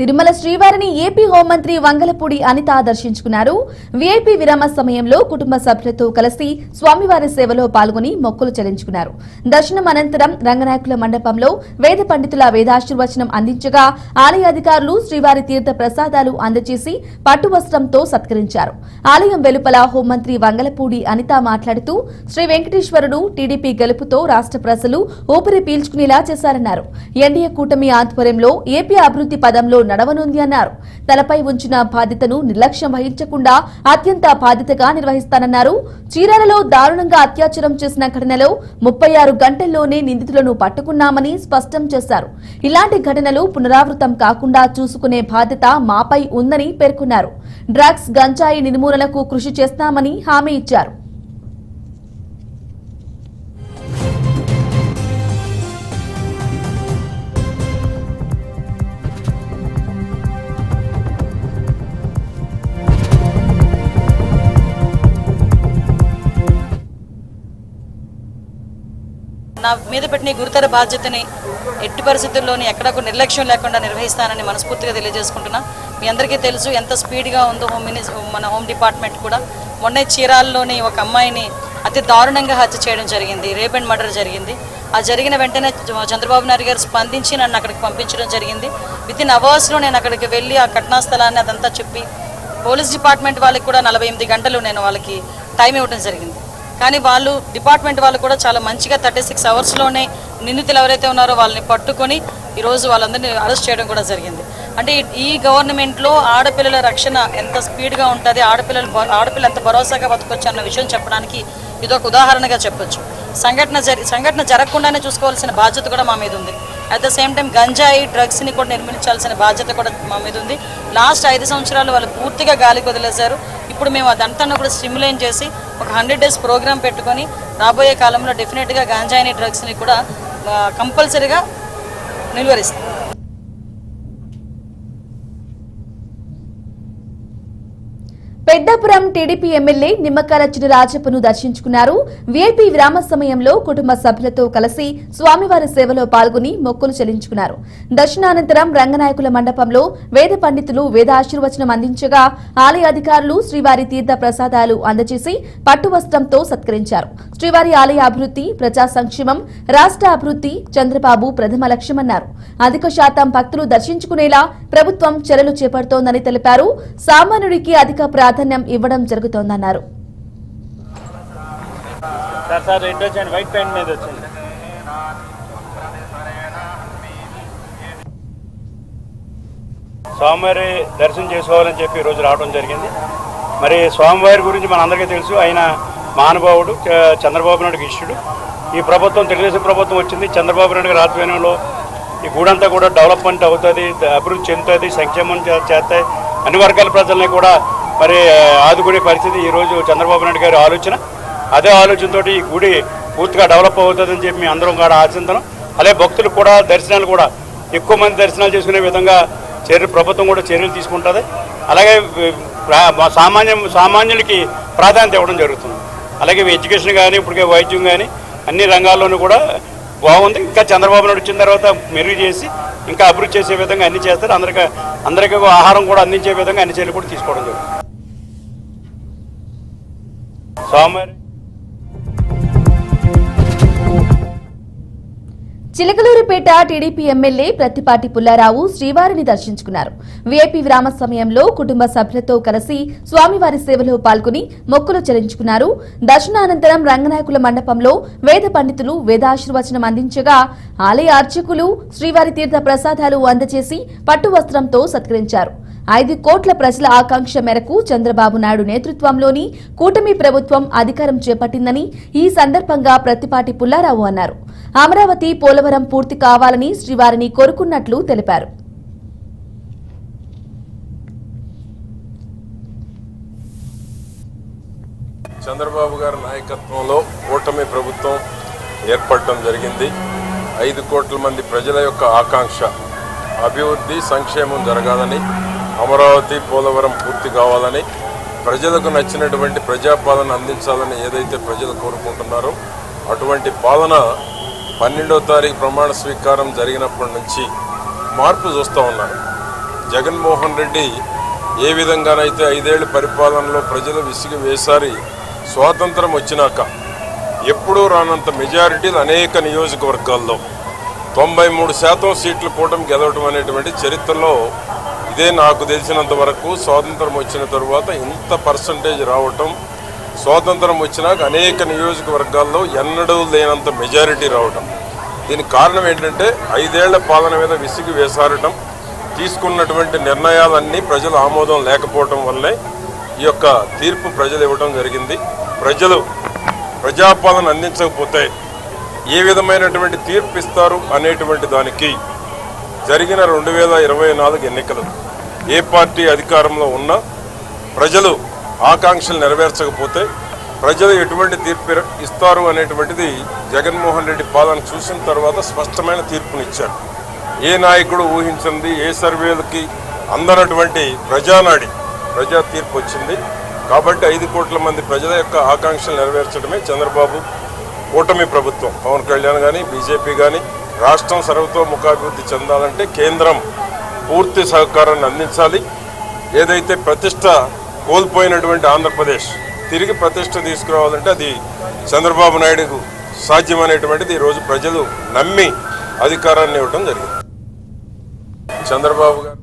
తిరుమల శ్రీవారిని ఏపీ హోంమంత్రి వంగలపూడి అనిత దర్శించుకున్నారు. వీఐపీ విరామ సమయంలో కుటుంబ సభ్యులతో కలిసి స్వామివారి సేవలో పాల్గొని మొక్కులు చెల్లించుకున్నారు. దర్శనం అనంతరం రంగనాయకుల మండపంలో వేద పండితుల వేదాశీర్వచనం అందించగా ఆలయ అధికారులు శ్రీవారి తీర్థ ప్రసాదాలు అందజేసి పట్టువస్త్రంతో సత్కరించారు. ఆలయం వెలుపల హోంమంత్రి వంగలపూడి అనిత మాట్లాడుతూ శ్రీ వెంకటేశ్వరుడు టీడీపీ గెలుపుతో రాష్ట్ర ప్రజలు ఊపిరి పీల్చుకునేలా చేశారన్నారు. ఎన్డీఏ కూటమి ఆధ్వర్యంలో ఏపీ అభివృద్ధి పదంలో నడవనుంది అన్నారు. తలపై ఉంచిన బాధ్యతను నిర్లక్ష్యం వహించకుండా అత్యంత బాధ్యతగా నిర్వహిస్తానన్నారు. చీరాలలో దారుణంగా అత్యాచారం చేసిన ఘటనలో ముప్పై ఆరు గంటల్లోనే నిందితులను పట్టుకున్నామని స్పష్టం చేశారు. ఇలాంటి ఘటనలు పునరావృతం కాకుండా చూసుకునే బాధ్యత మాపై ఉందని పేర్కొన్నారు. డ్రగ్స్ గంజాయి నిర్మూలనకు కృషి చేస్తామని హామీ ఇచ్చారు. నా మీద పెట్టిన గురుతర బాధ్యతని ఎట్టి పరిస్థితుల్లోని ఎక్కడ కూడా నిర్లక్ష్యం లేకుండా నిర్వహిస్తానని మనస్ఫూర్తిగా తెలియజేసుకుంటున్నా. మీ అందరికీ తెలుసు ఎంత స్పీడ్గా ఉందో హోమ్ మినిస్ మన హోమ్ డిపార్ట్మెంట్ కూడా. మొన్నే చీరాల్లోని ఒక అమ్మాయిని అతి దారుణంగా హత్య చేయడం జరిగింది. రేప్ అండ్ మర్డర్ జరిగింది. ఆ జరిగిన వెంటనే చంద్రబాబు నాయుడు గారు స్పందించి నన్ను అక్కడికి పంపించడం జరిగింది. విత్ ఇన్ అవర్స్లో నేను అక్కడికి వెళ్ళి ఆ ఘటనా స్థలాన్ని అదంతా చెప్పి పోలీస్ డిపార్ట్మెంట్ వాళ్ళకి కూడా నలభై ఎనిమిది గంటలు నేను వాళ్ళకి టైం ఇవ్వడం జరిగింది. కానీ వాళ్ళు డిపార్ట్మెంట్ వాళ్ళు కూడా చాలా మంచిగా థర్టీ సిక్స్ అవర్స్లోనే నిందితులు ఎవరైతే ఉన్నారో వాళ్ళని పట్టుకొని ఈరోజు వాళ్ళందరినీ అరెస్ట్ చేయడం కూడా జరిగింది. అంటే ఈ- గవర్నమెంట్లో ఆడపిల్లల రక్షణ ఎంత స్పీడ్గా ఉంటుంది ఆడపిల్లలు ఆడపిల్లలు ఆడపిల్ల ఎంత భరోసాగా బతకొచ్చు అన్న విషయం చెప్పడానికి ఇది ఒక ఉదాహరణగా చెప్పొచ్చు. సంఘటన జరి సంఘటన జరగకుండానే చూసుకోవాల్సిన బాధ్యత కూడా మా మీద ఉంది. అట్ ద సేమ్ టైం గంజాయి డ్రగ్స్ని కూడా నిర్మించాల్సిన బాధ్యత కూడా మా మీద ఉంది. లాస్ట్ ఐదు సంవత్సరాలు వాళ్ళు పూర్తిగా గాలికి వదిలేశారు ఇప్పుడు మేము అదంతా కూడా స్టిమ్యులేట్ చేసి ఒక హండ్రెడ్ డేస్ ప్రోగ్రామ్ పెట్టుకొని రాబోయే కాలంలో డెఫినెట్గా గాంజాయిని డ్రగ్స్ని కూడా కంపల్సరీగా నిలువరిస్తాం. పెద్దాపురం టీడీపీ ఎమ్మెల్యే నిమ్మకాల చిన్న రాజప్పను దర్శించుకున్నారు. వీఐపీ విరామ సమయంలో కుటుంబ సభ్యులతో కలిసి స్వామివారి సేవలో పాల్గొని మొక్కులు చెల్లించుకున్నారు. దర్శనానంతరం రంగనాయకుల మండపంలో వేద పండితులు వేదాశీర్వచనం అందించగా ఆలయ అధికారులు శ్రీవారి తీర్థ ప్రసాదాలు అందజేసి పట్టు వస్త్రంతో సత్కరించారు. శ్రీవారి ఆలయ అభివృద్ధి ప్రజా సంక్షేమం రాష్ట్ర అభివృద్ధి చంద్రబాబు ప్రథమ లక్ష్యమన్నారు. అధిక శాతం భక్తులు దర్శించుకునేలా ప్రభుత్వం చర్యలు చేపడుతోందని తెలిపారు. సామాన్యుడికి అధిక ప్రాధాన్యం ఇవ్వడం జరుగుతోందన్నారు. వైట్ మీద వచ్చింది. స్వామివారి దర్శనం చేసుకోవాలని చెప్పి ఈరోజు రావడం జరిగింది. మరి స్వామివారి గురించి మనందరికీ తెలుసు ఆయన మహానుభావుడు చ- చంద్రబాబు నాయుడుకి ఇష్యుడు ఈ ప్రభుత్వం తెలుగుదేశం ప్రభుత్వం వచ్చింది. చంద్రబాబు నాయుడు గారి ఆధ్వర్యంలో ఈ గూడంతా కూడా డెవలప్మెంట్ అవుతుంది అభివృద్ధి చెందుతుంది సంక్షేమం చేస్తాయి. అన్ని వర్గాల ప్రజల్ని కూడా మరి ఆదుకునే పరిస్థితి ఈరోజు చంద్రబాబు నాయుడు గారి ఆలోచన. అదే ఆలోచనతో ఈ గుడి పూర్తిగా డెవలప్ అవుతుందని చెప్పి మేము అందరం కూడా ఆశించడం అలాగే భక్తులు కూడా దర్శనాలు కూడా ఎక్కువ మంది దర్శనాలు చేసుకునే విధంగా చర్య ప్రభుత్వం కూడా చర్యలు తీసుకుంటుంది. అలాగే సామాన్య సామాన్యం సామాన్యులకి ప్రాధాన్యత ఇవ్వడం జరుగుతుంది. అలాగే ఎడ్యుకేషన్ కానీ ఇప్పటికే వైద్యం కానీ అన్ని రంగాల్లోనూ కూడా బాగుంది. ఇంకా చంద్రబాబు నాయుడు వచ్చిన తర్వాత మెరుగు చేసి ఇంకా అభివృద్ధి చేసే విధంగా అన్ని చేస్తారు. అందరికీ అందరికీ ఆహారం కూడా అందించే విధంగా అన్ని చర్యలు కూడా తీసుకోవడం జరుగుతుంది. సోమవారి చిలకలూరుపేట టీడీపీ ఎమ్మెల్యే ప్రత్తిపాటి పుల్లారావు శ్రీవారిని దర్శించుకున్నారు. వీఐపీ విరామ సమయంలో కుటుంబ సభ్యులతో కలిసి స్వామివారి సేవలో పాల్గొని మొక్కులు చెల్లించుకున్నారు. దర్శనానంతరం రంగనాయకుల మండపంలో వేద పండితులు వేదాశీర్వచనం అందించగా ఆలయ అర్చకులు శ్రీవారి తీర్థ ప్రసాదాలు అందజేసి పట్టు వస్త్రంతో సత్కరించారు. ఐదు కోట్ల ప్రజల ఆకాంక్ష మేరకు చంద్రబాబు నాయుడు నేతృత్వంలోని కూటమి ప్రభుత్వం అధికారం చేపట్టిందని ఈ సందర్భంగా ప్రత్తిపాటి పుల్లారావు అన్నారు. అమరావతి పోలవరం పూర్తి కావాలని శ్రీవారిని కోరుకున్నట్లు తెలిపారు. చంద్రబాబు గారి నాయకత్వంలో కూటమి ప్రభుత్వం ఏర్పడటం జరిగింది. ఐదు కోట్ల మంది ప్రజల యొక్క ఆకాంక్ష అభివృద్ధి సంక్షేమం జరగాలని అమరావతి పోలవరం పూర్తి కావాలని ప్రజలకు నచ్చినటువంటి ప్రజాపాలన అందించాలని ఏదైతే ప్రజలు కోరుకుంటున్నారో అటువంటి పాలన పన్నెండో తారీఖు ప్రమాణ స్వీకారం జరిగినప్పటి నుంచి మార్పు చూస్తూ ఉన్నారు. జగన్మోహన్ రెడ్డి ఏ విధంగానైతే ఐదేళ్ళ పరిపాలనలో ప్రజలు విసిగి వేసారి స్వాతంత్రం వచ్చినాక ఎప్పుడూ రానంత మెజారిటీలు అనేక నియోజకవర్గాల్లో తొంభై మూడు శాతం సీట్లు కూటమి గెలవడం అనేటువంటి చరిత్రలో ఇదే నాకు తెలిసినంత వరకు స్వాతంత్రం వచ్చిన తరువాత ఇంత పర్సంటేజ్ రావటం స్వాతంత్రం వచ్చినాక అనేక నియోజకవర్గాల్లో ఎన్నడూ లేనంత మెజారిటీ రావటం. దీనికి కారణం ఏంటంటే ఐదేళ్ళ పాలన మీద విసిగి వేసారటం తీసుకున్నటువంటి నిర్ణయాలన్నీ ప్రజల ఆమోదం లేకపోవటం వల్లే ఈ యొక్క తీర్పు ప్రజలు ఇవ్వడం జరిగింది. ప్రజలు ప్రజాపాలన అందించకపోతే ఏ విధమైనటువంటి తీర్పు ఇస్తారు అనేటువంటి దానికి జరిగిన రెండు వేల ఇరవై నాలుగు ఎన్నికలు. ఏ పార్టీ అధికారంలో ఉన్నా ప్రజలు ఆకాంక్షలు నెరవేర్చకపోతే ప్రజలు ఎటువంటి తీర్పు ఇస్తారు అనేటువంటిది జగన్మోహన్ రెడ్డి పాలన చూసిన తర్వాత స్పష్టమైన తీర్పునిచ్చారు. ఏ నాయకుడు ఊహించింది ఏ సర్వేలకి అందనటువంటి ప్రజానాడి ప్రజా తీర్పు వచ్చింది కాబట్టి ఐదు కోట్ల మంది ప్రజల యొక్క ఆకాంక్షలు నెరవేర్చడమే చంద్రబాబు కూటమి ప్రభుత్వం. పవన్ కళ్యాణ్ కానీ బీజేపీ కానీ రాష్ట్రం సర్వతోముఖాభివృద్ధి చెందాలంటే కేంద్రం పూర్తి సహకారాన్ని అందించాలి. ఏదైతే ప్రతిష్ట కోల్పోయినటువంటి ఆంధ్రప్రదేశ్ తిరిగి ప్రతిష్ట తీసుకురావాలంటే అది చంద్రబాబు నాయుడుకు సాధ్యమనేటువంటిది ఈరోజు ప్రజలు నమ్మి అధికారాన్ని ఇవ్వడం జరిగింది. చంద్రబాబు గారు